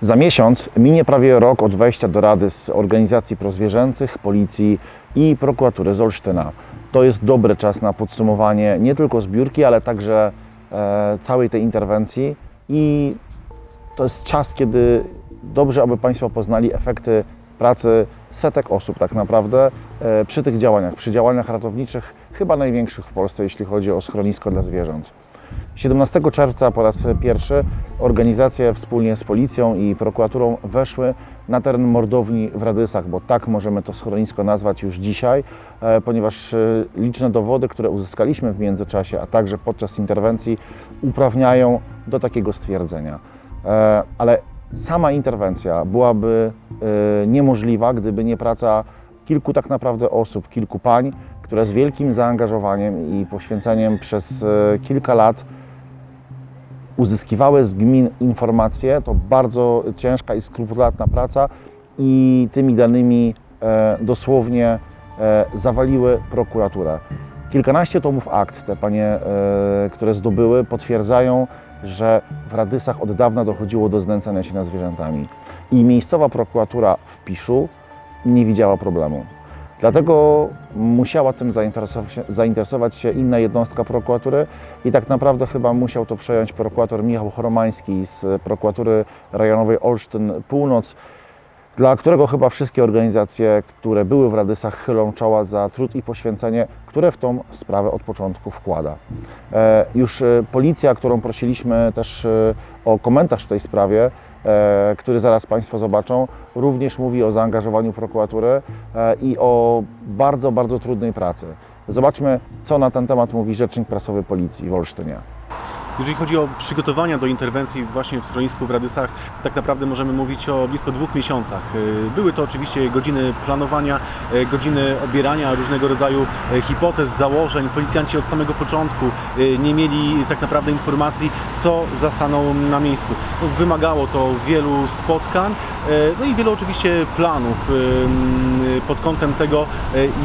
Za miesiąc minie prawie rok od wejścia do Rady z organizacji prozwierzęcych, policji i prokuratury z Olsztyna. To jest dobry czas na podsumowanie nie tylko zbiórki, ale także e, całej tej interwencji i to jest czas, kiedy dobrze, aby Państwo poznali efekty pracy setek osób tak naprawdę e, przy tych działaniach, przy działaniach ratowniczych, chyba największych w Polsce, jeśli chodzi o schronisko dla zwierząt. 17 czerwca po raz pierwszy organizacje wspólnie z policją i prokuraturą weszły na teren mordowni w Radysach, bo tak możemy to schronisko nazwać już dzisiaj, e, ponieważ e, liczne dowody, które uzyskaliśmy w międzyczasie, a także podczas interwencji, uprawniają do takiego stwierdzenia. E, Ale sama interwencja byłaby niemożliwa, gdyby nie praca kilku tak naprawdę osób, kilku pań, które z wielkim zaangażowaniem i poświęceniem przez e, kilka lat uzyskiwały z gmin informacje. To bardzo ciężka i skrupulatna praca i tymi danymi e, dosłownie e, zawaliły prokuraturę. Kilkanaście tomów akt te panie, które zdobyły, potwierdzają, że w Radysach od dawna dochodziło do znęcania się nad zwierzętami. I miejscowa prokuratura w Piszu nie widziała problemu. Dlatego musiała tym zainteresować się, inna jednostka prokuratury i tak naprawdę chyba musiał to przejąć prokurator Michał Choromański z prokuratury rejonowej Olsztyn Północ, dla którego chyba wszystkie organizacje, które były w Radysach, chylą czoła za trud i poświęcenie, które w tą sprawę od początku wkłada. E, Już e, policja, którą prosiliśmy też e, o komentarz w tej sprawie, który zaraz Państwo zobaczą, również mówi o zaangażowaniu prokuratury e, i o bardzo, bardzo trudnej pracy. Zobaczmy, co na ten temat mówi rzecznik prasowy policji w Olsztynie. Jeżeli chodzi o przygotowania do interwencji właśnie w schronisku w Radysach, tak naprawdę możemy mówić o blisko dwóch miesiącach. Y, Były to oczywiście godziny planowania, y, godziny obierania różnego rodzaju y, hipotez, założeń. Policjanci od samego początku nie mieli tak naprawdę informacji, co zastaną na miejscu. No, Wymagało to wielu spotkań, no i wielu oczywiście planów pod kątem tego,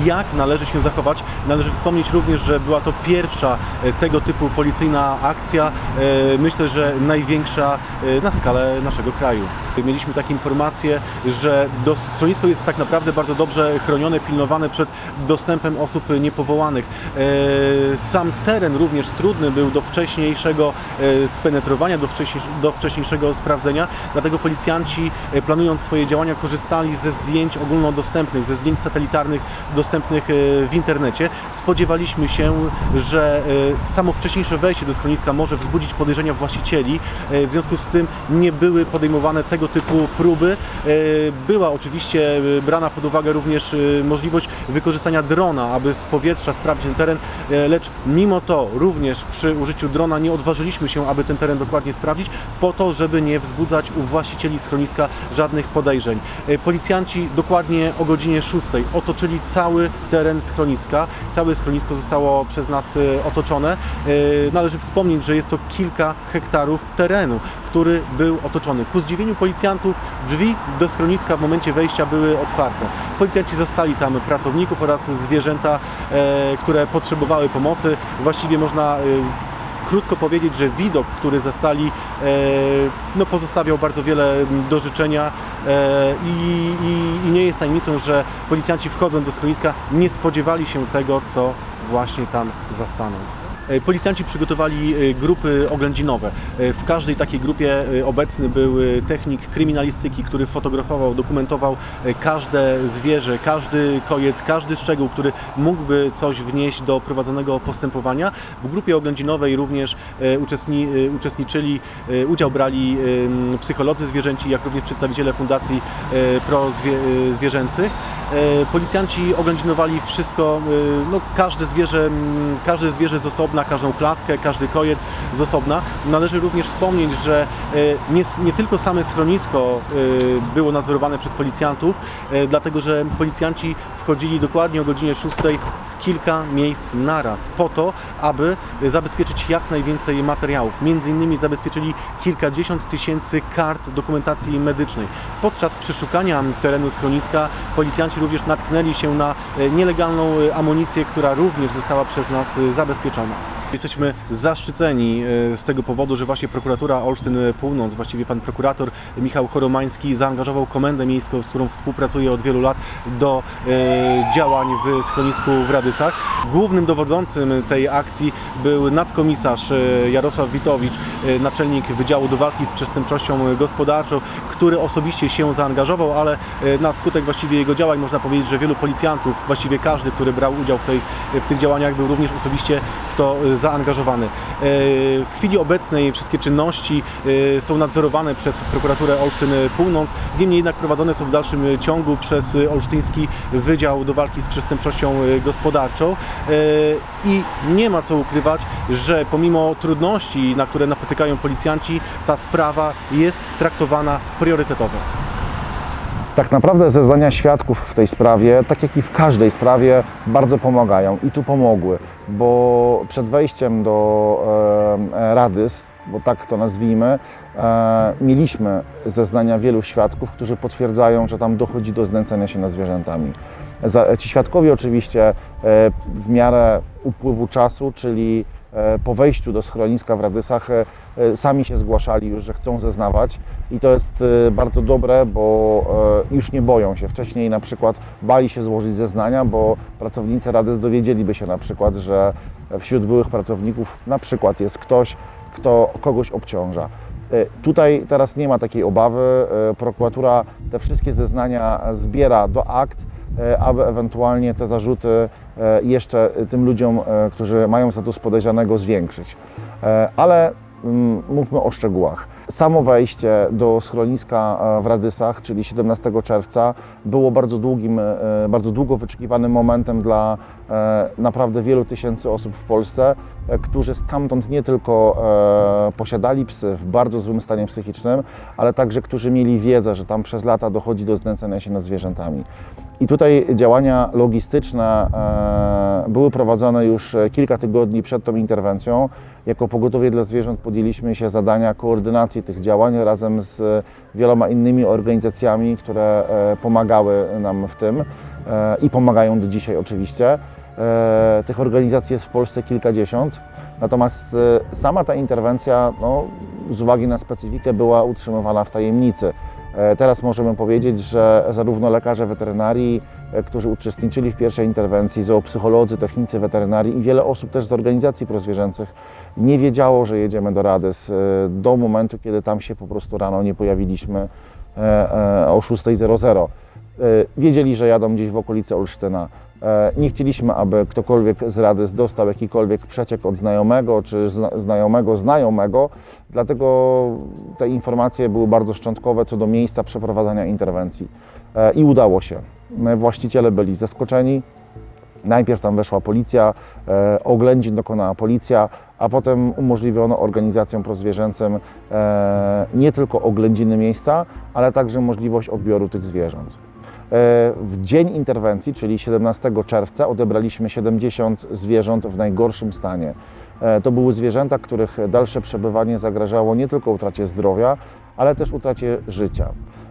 jak należy się zachować. Należy wspomnieć również, że była to pierwsza tego typu policyjna akcja, y, myślę, że największa y, na skalę naszego kraju. Mieliśmy takie informacje, że schronisko jest tak naprawdę bardzo dobrze chronione, pilnowane przed dostępem osób niepowołanych. Y, Sam teren również trudny był do wcześniejszego spenetrowania, do, wcześniej, do wcześniejszego sprawdzenia, dlatego policjanci planując swoje działania korzystali ze zdjęć ogólnodostępnych, ze zdjęć satelitarnych dostępnych w internecie. Spodziewaliśmy się, że samo wcześniejsze wejście do schroniska może wzbudzić podejrzenia właścicieli. Y, W związku z tym nie były podejmowane tego typu próby. Y, Była oczywiście y, brana pod uwagę również możliwość wykorzystania drona, aby z powietrza sprawdzić ten teren, lecz mimo to również przy użyciu drona nie odważyliśmy się, aby ten teren dokładnie sprawdzić, po to, żeby nie wzbudzać u właścicieli schroniska żadnych podejrzeń. Policjanci dokładnie o godzinie 6 otoczyli cały teren schroniska. Całe schronisko zostało przez nas otoczone. Należy wspomnieć, że jest to kilka hektarów terenu, który był otoczony. Ku zdziwieniu policjantów drzwi do schroniska w momencie wejścia były otwarte. Policjanci zastali tam pracowników oraz zwierzęta, e, które potrzebowały pomocy. Właściwie można e, krótko powiedzieć, że widok, który zastali, e, no, pozostawiał bardzo wiele do życzenia i, i, i nie jest tajemnicą, że policjanci wchodząc do schroniska nie spodziewali się tego, co właśnie tam zastaną. E, Policjanci przygotowali e, grupy oględzinowe. E, W każdej takiej grupie obecny był technik kryminalistyki, który fotografował, dokumentował każde zwierzę, każdy kojec, każdy szczegół, który mógłby coś wnieść do prowadzonego postępowania. W grupie oględzinowej również uczestni, uczestniczyli, udział brali psycholodzy zwierzęci, jak również przedstawiciele fundacji e, prozwierzęcych. E, Policjanci oględzinowali wszystko, e, no, każde zwierzę, każde zwierzę z osobna, każdą klatkę, każdy kojec z osobna. Należy również wspomnieć, że e, nie, nie tylko same schronisko było nadzorowane przez policjantów, dlatego że policjanci wchodzili dokładnie o godzinie 6 w kilka miejsc naraz po to, aby zabezpieczyć jak najwięcej materiałów. Między innymi zabezpieczyli kilkadziesiąt tysięcy kart dokumentacji medycznej. Podczas przeszukania terenu schroniska policjanci również natknęli się na e, nielegalną e, amunicję, która również została przez nas e, zabezpieczona. Jesteśmy zaszczyceni e, z tego powodu, że właśnie prokuratura Olsztyn Północ, właściwie pan prokurator Michał Choromański zaangażował komendę miejską, z którą współpracuje od wielu lat do e, działań w schronisku w Radysach. Głównym dowodzącym tej akcji był nadkomisarz e, Jarosław Witowicz, naczelnik Wydziału do Walki z Przestępczością Gospodarczą, który osobiście się zaangażował, ale na skutek właściwie jego działań można powiedzieć, że wielu policjantów, właściwie każdy, który brał udział w, tej, w tych działaniach był również osobiście w to zaangażowany. E, W chwili obecnej wszystkie czynności e, są nadzorowane przez prokuraturę Olsztyn Północ, niemniej jednak prowadzone są w dalszym ciągu przez Olsztyński Wydział do Walki z Przestępczością e, Gospodarczą i nie ma co ukrywać, że pomimo trudności, na które napotykają policjanci, ta sprawa jest traktowana priorytetowo. Tak naprawdę zeznania świadków w tej sprawie, tak jak i w każdej sprawie, bardzo pomagają i tu pomogły, bo przed wejściem do e, Radys, bo tak to nazwijmy, e, mieliśmy zeznania wielu świadków, którzy potwierdzają, że tam dochodzi do znęcania się nad zwierzętami. Ci świadkowie oczywiście e, w miarę upływu czasu, czyli e, po wejściu do schroniska w Radysach e, e, sami się zgłaszali już, że chcą zeznawać i to jest e, bardzo dobre, bo e, już nie boją się. Wcześniej na przykład bali się złożyć zeznania, bo pracownicy Radys dowiedzieliby się na przykład, że wśród byłych pracowników na przykład jest ktoś, kto kogoś obciąża. E, Tutaj teraz nie ma takiej obawy. E, Prokuratura te wszystkie zeznania zbiera do akt, e, aby ewentualnie te zarzuty e, jeszcze tym ludziom, e, którzy mają status podejrzanego, zwiększyć. E, Ale mm, mówmy o szczegółach. Samo wejście do schroniska e, w Radysach, czyli 17 czerwca, było bardzo długim, e, bardzo długo wyczekiwanym momentem dla e, naprawdę wielu tysięcy osób w Polsce, e, którzy stamtąd nie tylko e, posiadali psy w bardzo złym stanie psychicznym, ale także którzy mieli wiedzę, że tam przez lata dochodzi do znęcania się nad zwierzętami. I tutaj działania logistyczne e, były prowadzone już kilka tygodni przed tą interwencją. Jako Pogotowie dla Zwierząt podjęliśmy się zadania koordynacji tych działań razem z wieloma innymi organizacjami, które e, pomagały nam w tym e, i pomagają do dzisiaj oczywiście. E, Tych organizacji jest w Polsce kilkadziesiąt. Natomiast e, sama ta interwencja, no, z uwagi na specyfikę, była utrzymywana w tajemnicy. E, Teraz możemy powiedzieć, że zarówno lekarze weterynarii, którzy uczestniczyli w pierwszej interwencji, zoopsycholodzy, technicy weterynarii i wiele osób też z organizacji prozwierzęcych nie wiedziało, że jedziemy do Radys do momentu, kiedy tam się po prostu rano nie pojawiliśmy o 6.00. E, Wiedzieli, że jadą gdzieś w okolicy Olsztyna. E, Nie chcieliśmy, aby ktokolwiek z Radys dostał jakikolwiek przeciek od znajomego czy zna- znajomego znajomego, dlatego te informacje były bardzo szczątkowe co do miejsca przeprowadzania interwencji. E, I udało się. Właściciele byli zaskoczeni. Najpierw tam weszła policja, e, oględzin dokonała policja, a potem umożliwiono organizacjom prozwierzęcym nie tylko oględziny miejsca, ale także możliwość odbioru tych zwierząt. E, W dzień interwencji, czyli 17 czerwca, odebraliśmy 70 zwierząt w najgorszym stanie. E, To były zwierzęta, których dalsze przebywanie zagrażało nie tylko utracie zdrowia, ale też utracie życia.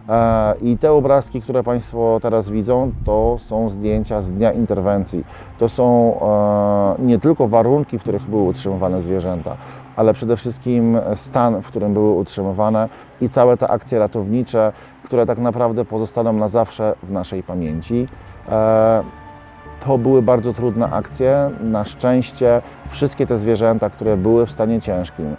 E, I te obrazki, które Państwo teraz widzą, to są zdjęcia z dnia interwencji. To są nie tylko warunki, w których były utrzymywane zwierzęta, ale przede wszystkim stan, w którym były utrzymywane i całe te akcje ratownicze, które tak naprawdę pozostaną na zawsze w naszej pamięci. E, To były bardzo trudne akcje. Na szczęście wszystkie te zwierzęta, które były w stanie ciężkim,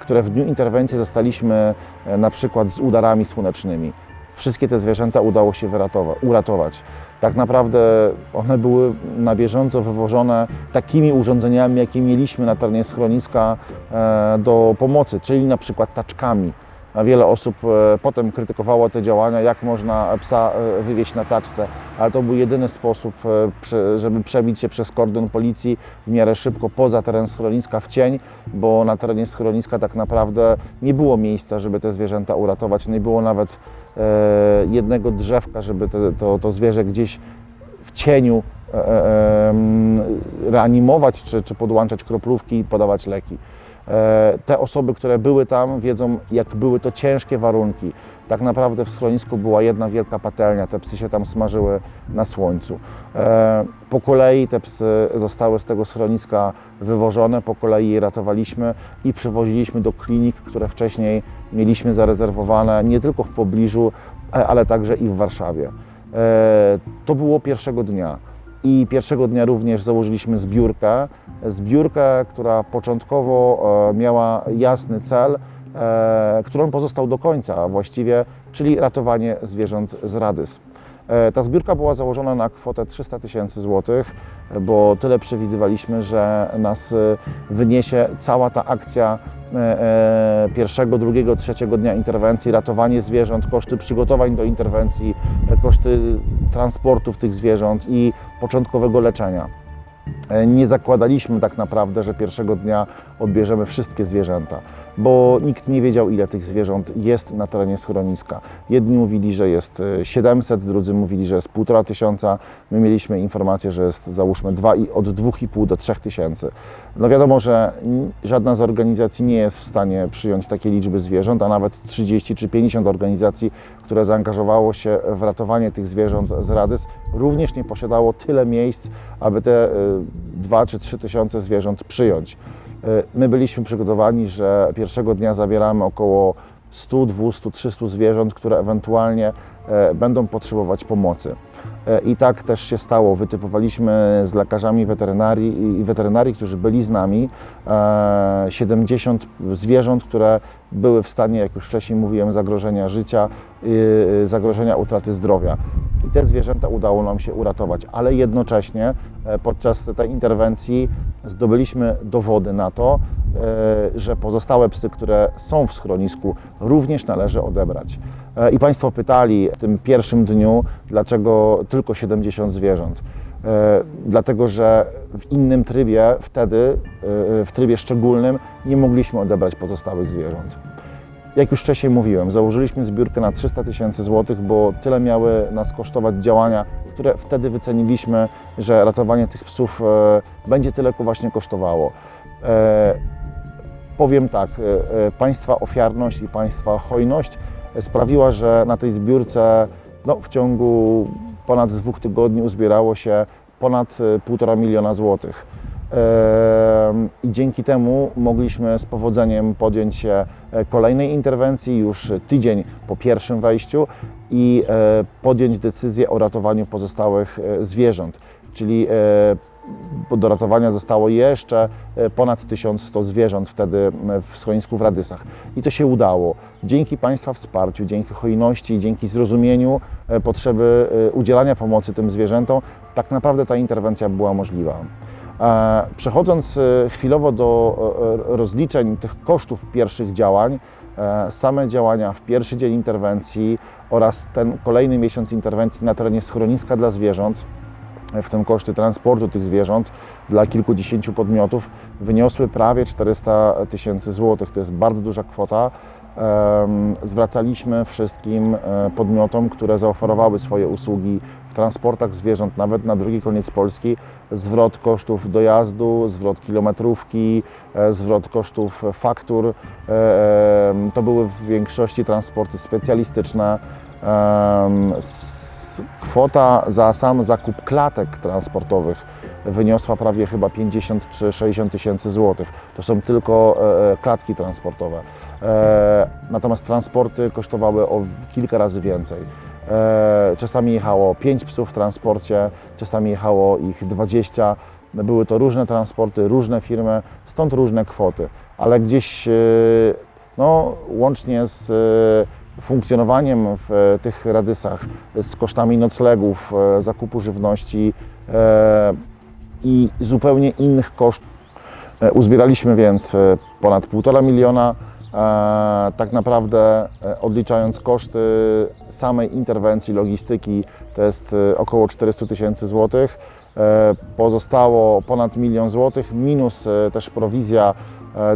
które w dniu interwencji zostaliśmy e, na przykład z udarami słonecznymi, wszystkie te zwierzęta udało się uratować. Tak naprawdę one były na bieżąco wywożone takimi urządzeniami, jakie mieliśmy na terenie schroniska e, do pomocy, czyli na przykład taczkami. Wiele osób e, potem krytykowało te działania, jak można psa e, wywieźć na taczce, ale to był jedyny sposób, żeby przebić się przez kordon policji w miarę szybko poza teren schroniska w cień, bo na terenie schroniska tak naprawdę nie było miejsca, żeby te zwierzęta uratować. Nie było nawet jednego drzewka, żeby te, to, to zwierzę gdzieś w cieniu e, e, reanimować, czy, czy podłączać kroplówki i podawać leki. E, Te osoby, które były tam, wiedzą, jak były to ciężkie warunki. Tak naprawdę w schronisku była jedna wielka patelnia, te psy się tam smażyły na słońcu. E, Po kolei te psy zostały z tego schroniska wywożone, po kolei je ratowaliśmy i przywoziliśmy do klinik, które wcześniej mieliśmy zarezerwowane nie tylko w pobliżu, e, ale także i w Warszawie. To było pierwszego dnia. I pierwszego dnia również założyliśmy zbiórkę. Zbiórkę, która początkowo e, miała jasny cel, e, którą pozostał do końca właściwie, czyli ratowanie zwierząt z radys. E, Ta zbiórka była założona na kwotę 300 tysięcy złotych, bo tyle przewidywaliśmy, że nas e, wyniesie cała ta akcja e, pierwszego, drugiego, trzeciego dnia interwencji, ratowanie zwierząt, koszty przygotowań do interwencji, koszty transportów tych zwierząt i początkowego leczenia. Nie zakładaliśmy tak naprawdę, że pierwszego dnia odbierzemy wszystkie zwierzęta, bo nikt nie wiedział, ile tych zwierząt jest na terenie schroniska. Jedni mówili, że jest e, 700, drudzy mówili, że jest 1,5 tysiąca. My mieliśmy informację, że jest załóżmy dwa i, od 2,5 do 3 tysięcy. No wiadomo, że żadna z organizacji nie jest w stanie przyjąć takiej liczby zwierząt, a nawet 30 czy 50 organizacji, które zaangażowało się w ratowanie tych zwierząt z Radys, również nie posiadało tyle miejsc, aby te 2 czy 3 tysiące zwierząt przyjąć. Y, My byliśmy przygotowani, że pierwszego dnia zabieramy około 100, 200, 300 zwierząt, które ewentualnie e, będą potrzebować pomocy. E, I tak też się stało. Wytypowaliśmy z lekarzami weterynarii, i weterynarii którzy byli z nami, e, 70 zwierząt, które były w stanie, jak już wcześniej mówiłem, zagrożenia życia, y, zagrożenia utraty zdrowia. I te zwierzęta udało nam się uratować, ale jednocześnie e, podczas tej interwencji zdobyliśmy dowody na to, e, że pozostałe psy, które są w schronisku, również należy odebrać. E, I Państwo pytali w tym pierwszym dniu, dlaczego tylko 70 zwierząt. E, Dlatego, że w innym trybie wtedy, e, w trybie szczególnym, nie mogliśmy odebrać pozostałych zwierząt. Jak już wcześniej mówiłem, założyliśmy zbiórkę na 300 tysięcy złotych, bo tyle miały nas kosztować działania, które wtedy wyceniliśmy, że ratowanie tych psów e, będzie tyle właśnie kosztowało. Powiem tak, Państwa ofiarność i Państwa hojność sprawiła, że na tej zbiórce no, w ciągu ponad dwóch tygodni uzbierało się ponad e, półtora miliona złotych. I dzięki temu mogliśmy z powodzeniem podjąć się e, kolejnej interwencji już tydzień po pierwszym wejściu i e, podjąć decyzję o ratowaniu pozostałych e, zwierząt. Czyli e, do ratowania zostało jeszcze e, ponad 1100 zwierząt wtedy w schronisku w Radysach. I to się udało. Dzięki Państwa wsparciu, dzięki hojności, dzięki zrozumieniu e, potrzeby e, udzielania pomocy tym zwierzętom, tak naprawdę ta interwencja była możliwa. Przechodząc chwilowo do rozliczeń tych kosztów pierwszych działań, same działania w pierwszy dzień interwencji oraz ten kolejny miesiąc interwencji na terenie schroniska dla zwierząt, w tym koszty transportu tych zwierząt dla kilkudziesięciu podmiotów wyniosły prawie 400 tysięcy złotych. To jest bardzo duża kwota. Zwracaliśmy wszystkim e, podmiotom, które zaoferowały swoje usługi w transportach zwierząt, nawet na drugi koniec Polski, zwrot kosztów dojazdu, zwrot kilometrówki, e, zwrot kosztów faktur. E, To były w większości transporty specjalistyczne. Kwota za sam zakup klatek transportowych wyniosła prawie chyba 50 czy 60 tysięcy złotych. To są tylko e, e, klatki transportowe. E, Natomiast transporty kosztowały o kilka razy więcej. Czasami jechało 5 psów w transporcie, czasami jechało ich 20. Były to różne transporty, różne firmy, stąd różne kwoty, ale gdzieś no, łącznie z funkcjonowaniem w e, tych radysach, z kosztami noclegów, e, zakupu żywności e, i zupełnie innych kosztów. Uzbieraliśmy więc ponad 1,5 miliona. Tak naprawdę odliczając koszty samej interwencji, logistyki, to jest około 400 tysięcy złotych. Pozostało ponad milion złotych, minus też prowizja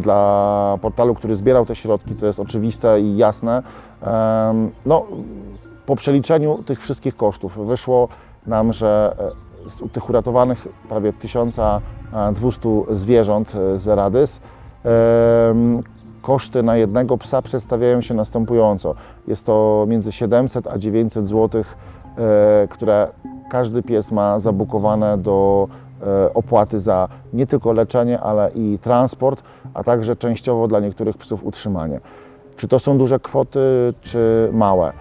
dla portalu, który zbierał te środki, co jest oczywiste i jasne. No, po przeliczeniu tych wszystkich kosztów wyszło nam, że e, z tych uratowanych prawie 1200 zwierząt e, z Radys Koszty na jednego psa przedstawiają się następująco. Jest to między 700 a 900 zł, e, które każdy pies ma zabukowane do e, opłaty za nie tylko leczenie, ale i transport, a także częściowo dla niektórych psów utrzymanie. Czy to są duże kwoty, czy małe?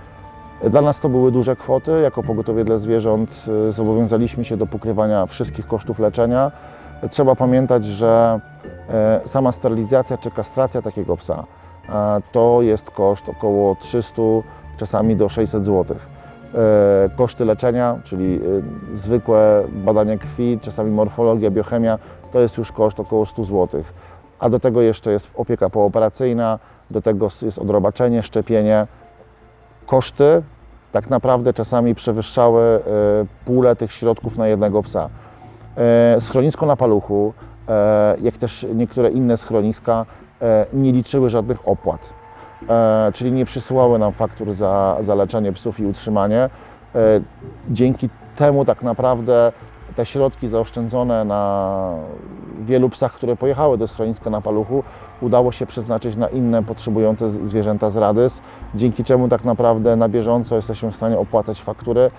Dla nas to były duże kwoty. Jako pogotowie dla zwierząt y, zobowiązaliśmy się do pokrywania wszystkich kosztów leczenia. Trzeba pamiętać, że e, sama sterylizacja czy kastracja takiego psa e, to jest koszt około 300, czasami do 600 zł. Koszty leczenia, czyli y, zwykłe badania krwi, czasami morfologia, biochemia, to jest już koszt około 100 zł. A do tego jeszcze jest opieka pooperacyjna, do tego jest odrobaczenie, szczepienie koszty tak naprawdę czasami przewyższały e, pulę tych środków na jednego psa. E, Schronisko na paluchu, e, jak też niektóre inne schroniska, nie liczyły żadnych opłat, czyli nie przysyłały nam faktur za, za leczenie psów i utrzymanie. Dzięki temu tak naprawdę te środki zaoszczędzone na wielu psach, które pojechały do schroniska na paluchu, udało się przeznaczyć na inne potrzebujące zwierzęta z Radys, dzięki czemu tak naprawdę na bieżąco jesteśmy w stanie opłacać faktury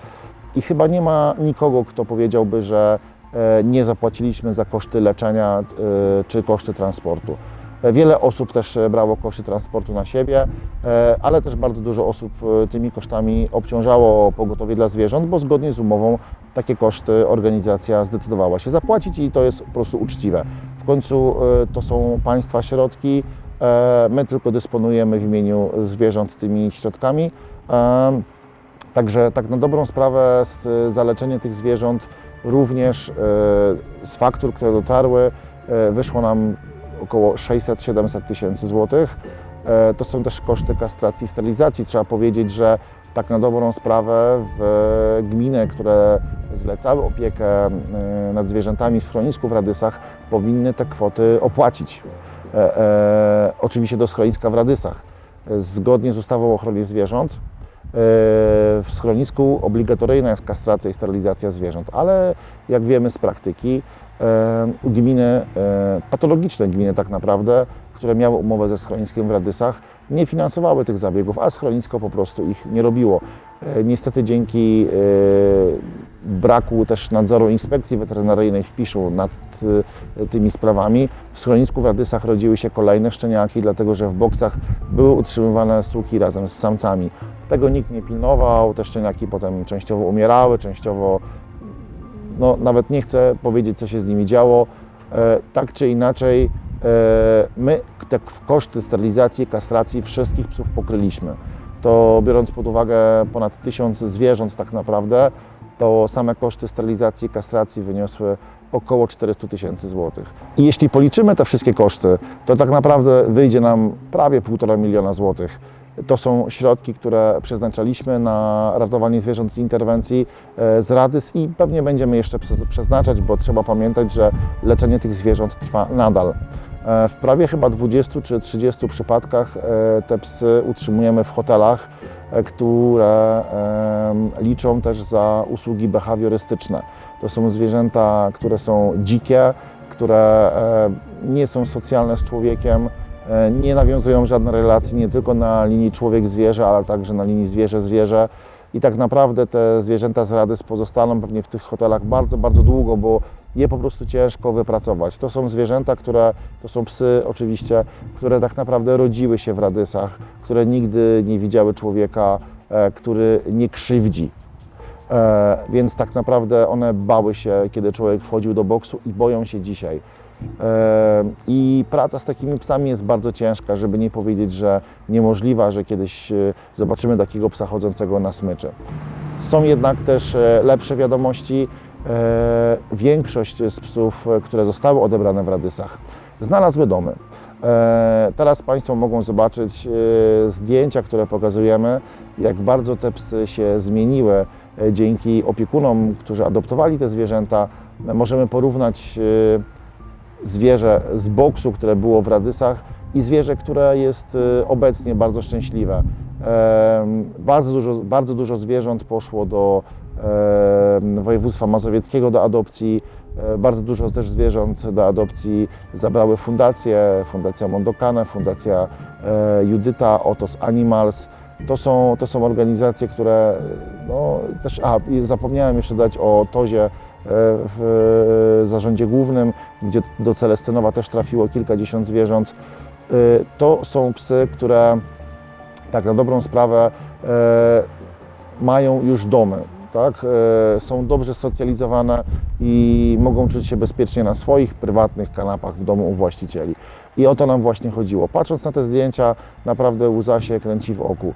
i chyba nie ma nikogo, kto powiedziałby, że e, nie zapłaciliśmy za koszty leczenia e, czy koszty transportu. Wiele osób też e, brało koszty transportu na siebie, e, ale też bardzo dużo osób e, tymi kosztami obciążało pogotowie dla zwierząt, bo zgodnie z umową takie koszty organizacja zdecydowała się zapłacić i to jest po prostu uczciwe. W końcu to są państwa środki, my tylko dysponujemy w imieniu zwierząt tymi środkami. Także tak na dobrą sprawę zaleczenie tych zwierząt również z faktur, które dotarły, wyszło nam około 600-700 tysięcy złotych. E, To są też koszty kastracji i sterylizacji. Trzeba powiedzieć, że tak na dobrą sprawę w gminy, które zlecały opiekę e, nad zwierzętami w schronisku w Radysach, powinny te kwoty opłacić. E, e, Oczywiście do schroniska w Radysach. E, Zgodnie z ustawą o ochronie zwierząt e, w schronisku obligatoryjna jest kastracja i sterylizacja zwierząt, ale jak wiemy z praktyki, e, gminy, e, patologiczne gminy tak naprawdę, które miały umowę ze schroniskiem w Radysach, nie finansowały tych zabiegów, a schronisko po prostu ich nie robiło. E, Niestety dzięki e, braku też nadzoru inspekcji weterynaryjnej w Piszu nad e, tymi sprawami, w schronisku w Radysach rodziły się kolejne szczeniaki, dlatego że w boksach były utrzymywane suki razem z samcami. Tego nikt nie pilnował, te szczeniaki potem częściowo umierały, częściowo, no nawet nie chcę powiedzieć, co się z nimi działo. E, tak czy inaczej, e, my te koszty sterylizacji, kastracji wszystkich psów pokryliśmy. To biorąc pod uwagę ponad tysiąc zwierząt tak naprawdę, to same koszty sterylizacji, kastracji wyniosły około 400 tysięcy złotych. I jeśli policzymy te wszystkie koszty, to tak naprawdę wyjdzie nam prawie 1,5 miliona złotych. To są środki, które przeznaczaliśmy na ratowanie zwierząt z interwencji e, z Radys i pewnie będziemy jeszcze prze- przeznaczać, bo trzeba pamiętać, że leczenie tych zwierząt trwa nadal. E, W prawie chyba 20 czy 30 przypadkach e, te psy utrzymujemy w hotelach, które liczą też za usługi behawiorystyczne. To są zwierzęta, które są dzikie, które nie są socjalne z człowiekiem, nie nawiązują żadnych relacji nie tylko na linii człowiek-zwierzę, ale także na linii zwierzę-zwierzę. I tak naprawdę te zwierzęta z Radys pozostaną pewnie w tych hotelach bardzo, bardzo długo, bo je po prostu ciężko wypracować. To są zwierzęta, które, to są psy oczywiście, które tak naprawdę rodziły się w Radysach, które nigdy nie widziały człowieka, e, który nie krzywdzi. E, więc tak naprawdę one bały się, kiedy człowiek wchodził do boksu i boją się dzisiaj. I praca z takimi psami jest bardzo ciężka, żeby nie powiedzieć, że niemożliwa, że kiedyś e, zobaczymy takiego psa chodzącego na smyczy. Są jednak też e, lepsze wiadomości. E, Większość z psów, które zostały odebrane w Radysach, znalazły domy. Teraz Państwo mogą zobaczyć zdjęcia, które pokazujemy, jak bardzo te psy się zmieniły dzięki opiekunom, którzy adoptowali te zwierzęta. Możemy porównać zwierzę z boksu, które było w Radysach i zwierzę, które jest e, obecnie bardzo szczęśliwe. Bardzo dużo, bardzo dużo zwierząt poszło do województwa mazowieckiego do adopcji. E, Bardzo dużo też zwierząt do adopcji zabrały fundacje, Fundacja Mondokane, Fundacja e, Judyta, Otos Animals. To są, to są organizacje, które no, też, a zapomniałem jeszcze dać o Tozie w zarządzie głównym, gdzie do Celestynowa też trafiło kilkadziesiąt zwierząt. E, To są psy, które tak na dobrą sprawę e, mają już domy. Tak? E, Są dobrze socjalizowane i mogą czuć się bezpiecznie na swoich prywatnych kanapach w domu u właścicieli. I o to nam właśnie chodziło. Patrząc na te zdjęcia, naprawdę łza się kręci w oku.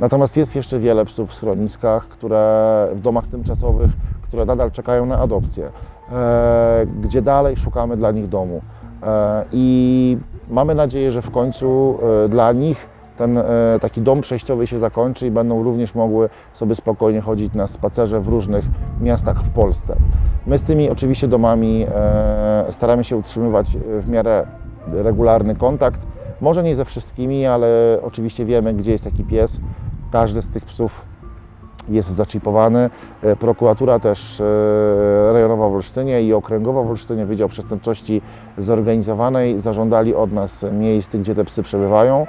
Natomiast jest jeszcze wiele psów w schroniskach, które w domach tymczasowych, które nadal czekają na adopcję, e, gdzie dalej szukamy dla nich domu. E, I mamy nadzieję, że w końcu e, dla nich ten taki dom przejściowy się zakończy i będą również mogły sobie spokojnie chodzić na spacerze w różnych miastach w Polsce. My z tymi oczywiście domami staramy się utrzymywać w miarę regularny kontakt. Może nie ze wszystkimi, ale oczywiście wiemy, gdzie jest taki pies. Każdy z tych psów jest zaczipowany. E, Prokuratura też e, rejonowa w Olsztynie i okręgowa w Olsztynie, Wydział Przestępczości Zorganizowanej zażądali od nas miejsc, gdzie te psy przebywają.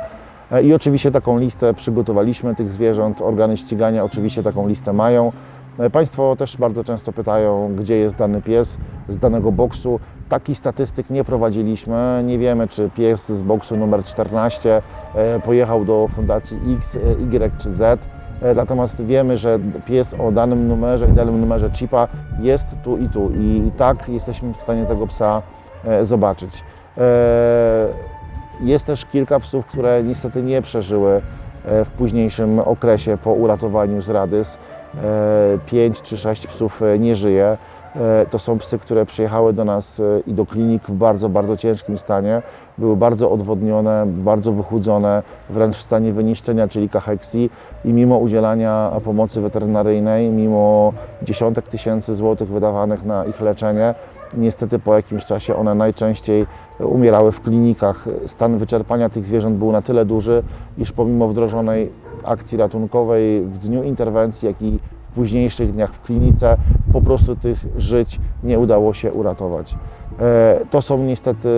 E, I oczywiście taką listę przygotowaliśmy tych zwierząt. Organy ścigania oczywiście taką listę mają. Państwo też bardzo często pytają, gdzie jest dany pies z danego boksu. Takich statystyk nie prowadziliśmy. Nie wiemy, czy pies z boksu numer 14 e, pojechał do Fundacji X, Y czy Z. E, Natomiast wiemy, że pies o danym numerze i danym numerze chipa jest tu i tu. I tak jesteśmy w stanie tego psa e, zobaczyć. E, Jest też kilka psów, które niestety nie przeżyły w późniejszym okresie po uratowaniu z Radys. E, Pięć czy sześć psów nie żyje. E, To są psy, które przyjechały do nas e, i do klinik w bardzo, bardzo ciężkim stanie. Były bardzo odwodnione, bardzo wychudzone, wręcz w stanie wyniszczenia, czyli kacheksji. I mimo udzielania pomocy weterynaryjnej, mimo dziesiątek tysięcy złotych wydawanych na ich leczenie, niestety po jakimś czasie one najczęściej umierały w klinikach. Stan wyczerpania tych zwierząt był na tyle duży, iż pomimo wdrożonej akcji ratunkowej w dniu interwencji, jak i późniejszych dniach w klinice, po prostu tych żyć nie udało się uratować. E, To są niestety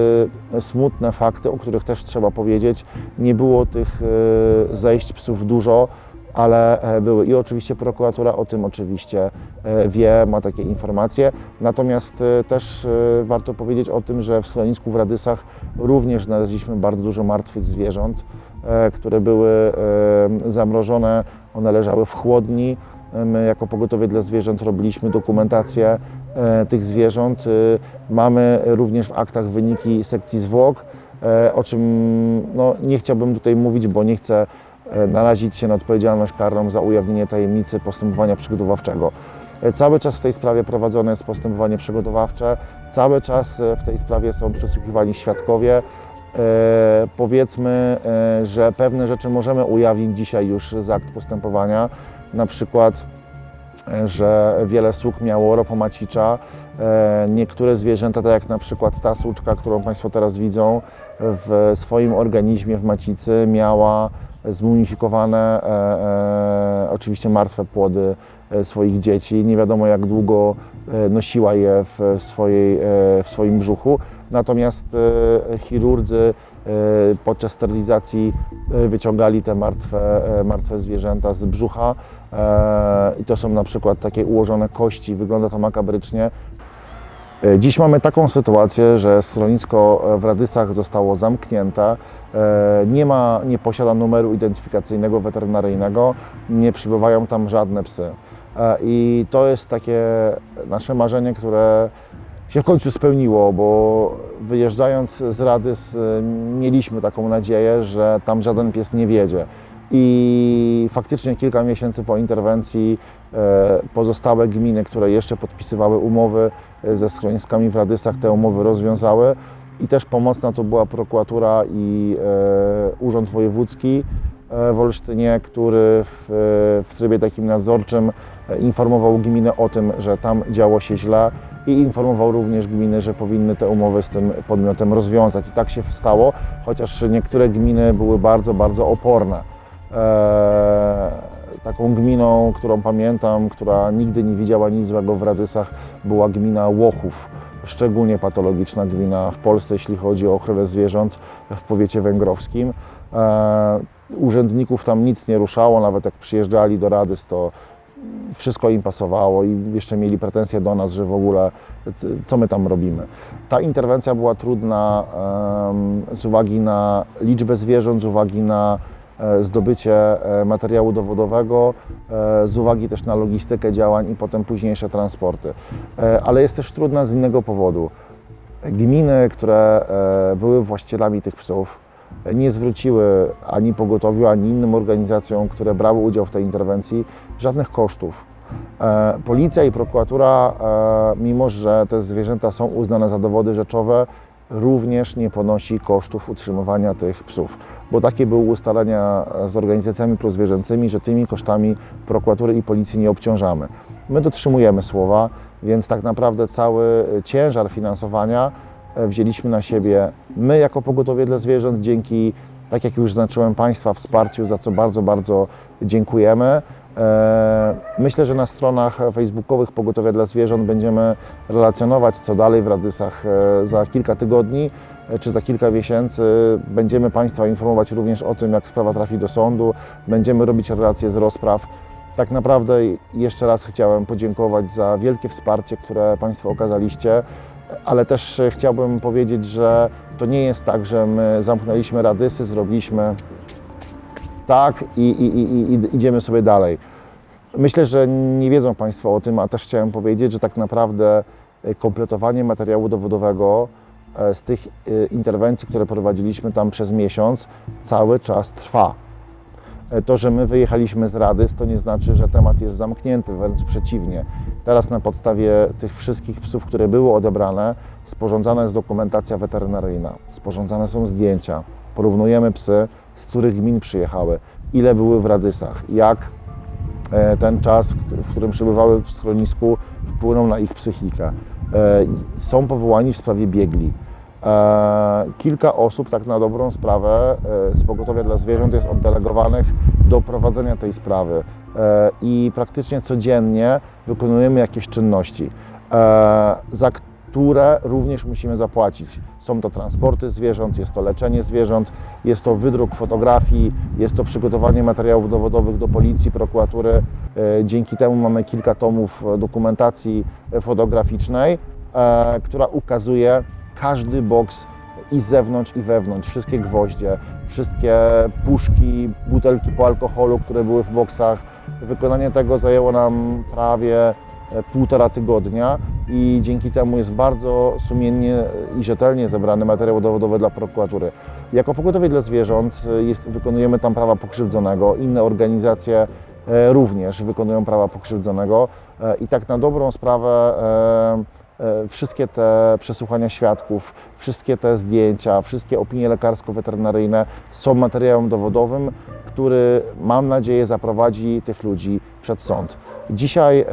smutne fakty, o których też trzeba powiedzieć. Nie było tych e, zejść psów dużo, ale e, były. I oczywiście prokuratura o tym oczywiście wie, ma takie informacje. Natomiast też warto powiedzieć o tym, że w schronisku w Radysach również znaleźliśmy bardzo dużo martwych zwierząt, które były zamrożone, one leżały w chłodni. My jako pogotowie dla zwierząt robiliśmy dokumentację e, tych zwierząt. E, Mamy również w aktach wyniki sekcji zwłok, e, o czym no, nie chciałbym tutaj mówić, bo nie chcę narazić się na odpowiedzialność karną za ujawnienie tajemnicy postępowania przygotowawczego. Cały czas w tej sprawie prowadzone jest postępowanie przygotowawcze, cały czas w tej sprawie są przesłuchiwani świadkowie. E, Powiedzmy, e, że pewne rzeczy możemy ujawnić dzisiaj już z akt postępowania, na przykład, e, że wiele sług miało ropomacicza, E, Niektóre zwierzęta, tak jak na przykład ta słuczka, którą Państwo teraz widzą, w swoim organizmie w macicy miała zmumifikowane, e, e, oczywiście martwe płody e, swoich dzieci. Nie wiadomo jak długo nosiła je w, swojej, w swoim brzuchu. Natomiast chirurdzy podczas sterylizacji wyciągali te martwe, martwe zwierzęta z brzucha. E, I to są na przykład takie ułożone kości, wygląda to makabrycznie. E, Dziś mamy taką sytuację, że schronisko w Radysach zostało zamknięte. E, Nie ma, nie posiada numeru identyfikacyjnego weterynaryjnego, nie przybywają tam żadne psy. I to jest takie nasze marzenie, które się w końcu spełniło, bo wyjeżdżając z Radys mieliśmy taką nadzieję, że tam żaden pies nie wiedzie. I faktycznie kilka miesięcy po interwencji e, pozostałe gminy, które jeszcze podpisywały umowy e, ze schroniskami w Radysach, te umowy rozwiązały. I też pomocna tu była prokuratura i e, Urząd Wojewódzki w Olsztynie, który w, w trybie takim nadzorczym informował gminę o tym, że tam działo się źle i informował również gminy, że powinny te umowy z tym podmiotem rozwiązać. I tak się stało, chociaż niektóre gminy były bardzo, bardzo oporne. Tak taką gminą, którą pamiętam, która nigdy nie widziała nic złego w Radysach, była gmina Łochów. Szczególnie patologiczna gmina w Polsce, jeśli chodzi o ochronę zwierząt w powiecie węgrowskim. E, urzędników tam nic nie ruszało, nawet jak przyjeżdżali do Radys, to wszystko im pasowało i jeszcze mieli pretensje do nas, że w ogóle co my tam robimy. Ta interwencja była trudna z uwagi na liczbę zwierząt, z uwagi na e, zdobycie e, materiału dowodowego, e, z uwagi też na logistykę działań i potem późniejsze transporty. E, Ale jest też trudna z innego powodu. Gminy, które e, były właścicielami tych psów, nie zwróciły ani pogotowiu, ani innym organizacjom, które brały udział w tej interwencji, żadnych kosztów. E, Policja i prokuratura, e, mimo że te zwierzęta są uznane za dowody rzeczowe, również nie ponosi kosztów utrzymywania tych psów, bo takie były ustalenia z organizacjami prozwierzęcymi, że tymi kosztami prokuratury i policji nie obciążamy. My dotrzymujemy słowa, więc tak naprawdę cały ciężar finansowania e, wzięliśmy na siebie my jako Pogotowie dla Zwierząt dzięki, tak jak już zaznaczyłem, Państwa wsparciu, za co bardzo, bardzo dziękujemy. E, Myślę, że na stronach facebookowych Pogotowia dla Zwierząt będziemy relacjonować, co dalej w Radysach e, za kilka tygodni e, czy za kilka miesięcy. Będziemy Państwa informować również o tym, jak sprawa trafi do sądu. Będziemy robić relacje z rozpraw. Tak naprawdę jeszcze raz chciałem podziękować za wielkie wsparcie, które Państwo okazaliście, ale też chciałbym powiedzieć, że to nie jest tak, że my zamknęliśmy Radysy, zrobiliśmy tak i, i, i, i idziemy sobie dalej. Myślę, że nie wiedzą Państwo o tym, a też chciałem powiedzieć, że tak naprawdę e, kompletowanie materiału dowodowego e, z tych e, interwencji, które prowadziliśmy tam przez miesiąc, cały czas trwa. To, że my wyjechaliśmy z Radys, to nie znaczy, że temat jest zamknięty, wręcz przeciwnie. Teraz na podstawie tych wszystkich psów, które były odebrane, sporządzana jest dokumentacja weterynaryjna, sporządzane są zdjęcia, porównujemy psy, z których gmin przyjechały, ile były w Radysach, jak e, ten czas, w którym przebywały w schronisku, wpłynął na ich psychikę. E, Są powołani w sprawie biegli. E, Kilka osób, tak na dobrą sprawę, z pogotowia dla zwierząt jest oddelegowanych do prowadzenia tej sprawy i praktycznie codziennie wykonujemy jakieś czynności, za które również musimy zapłacić. Są to transporty zwierząt, jest to leczenie zwierząt, jest to wydruk fotografii, jest to przygotowanie materiałów dowodowych do policji, prokuratury. E, Dzięki temu mamy kilka tomów e, dokumentacji e, fotograficznej, która ukazuje każdy boks i z zewnątrz, i wewnątrz, wszystkie gwoździe, wszystkie puszki, butelki po alkoholu, które były w boksach. Wykonanie tego zajęło nam prawie półtora tygodnia i dzięki temu jest bardzo sumiennie i rzetelnie zebrany materiał dowodowy dla prokuratury. Jako pogotowie dla zwierząt e, jest, wykonujemy tam prawa pokrzywdzonego, inne organizacje e, również wykonują prawa pokrzywdzonego e, i tak na dobrą sprawę e, e, wszystkie te przesłuchania świadków, wszystkie te zdjęcia, wszystkie opinie lekarsko-weterynaryjne są materiałem dowodowym, który mam nadzieję zaprowadzi tych ludzi przed sąd. Dzisiaj e,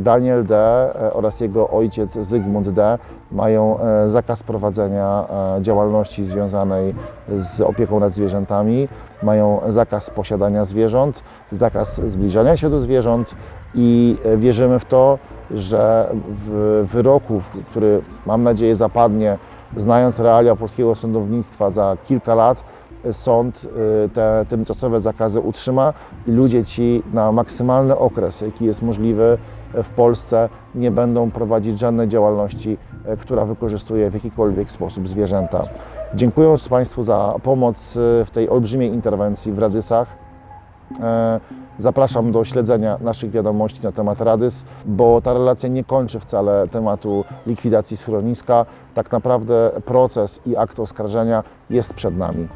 Daniel D. e, oraz jego ojciec Zygmunt D. mają e, zakaz prowadzenia e, działalności związanej z opieką nad zwierzętami, mają zakaz posiadania zwierząt, zakaz zbliżania się do zwierząt i e, wierzymy w to, że w wyroku, który mam nadzieję zapadnie, znając realia polskiego sądownictwa za kilka lat, e, sąd e, te tymczasowe zakazy utrzyma i ludzie ci na maksymalny okres, jaki jest możliwy e, w Polsce, nie będą prowadzić żadnej działalności, e, która wykorzystuje w jakikolwiek sposób zwierzęta. Dziękując Państwu za pomoc e, w tej olbrzymiej interwencji w Radysach. Zapraszam do śledzenia naszych wiadomości na temat Radys, bo ta relacja nie kończy wcale tematu likwidacji schroniska. Tak naprawdę proces i akt oskarżenia jest przed nami.